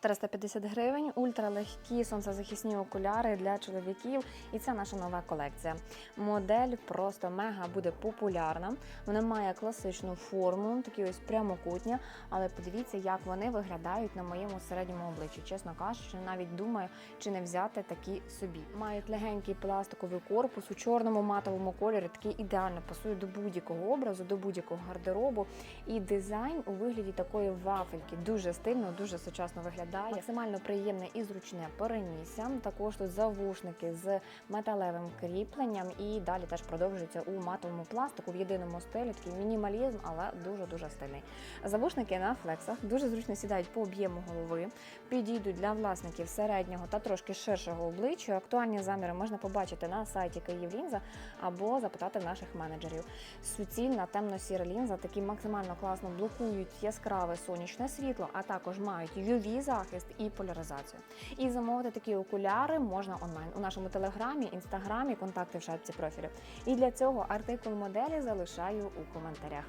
450 гривень, ультралегкі сонцезахисні окуляри для чоловіків, і це наша нова колекція. Модель просто мега буде популярна. Вона має класичну форму, такі ось прямокутні, але подивіться, як вони виглядають на моєму середньому обличчі. Чесно кажучи, навіть думаю, чи не взяти такі собі. Мають легенький пластиковий корпус у чорному матовому кольорі, такий ідеально пасує до будь-якого образу, до будь-якого гардеробу. І дизайн у вигляді такої вафельки дуже стильно, дуже сучасно виглядає. Максимально приємне і зручне перенісся. Також тут завушники з металевим кріпленням, і далі теж продовжується у матовому пластику в єдиному стилі. Такий мінімалізм, але дуже дуже стильний. Завушники на флексах дуже зручно сідають по об'єму голови, підійдуть для власників середнього та трошки ширшого обличчя. Актуальні заміри можна побачити на сайті Київлінза або запитати наших менеджерів. Суцільна темно-сіра лінза, такі максимально класно блокують яскраве сонячне світло, а також мають uv захист і поляризацію. І замовити такі окуляри можна онлайн у нашому телеграмі, інстаграмі, контакти в шапці профілю. І для цього артикул моделі залишаю у коментарях.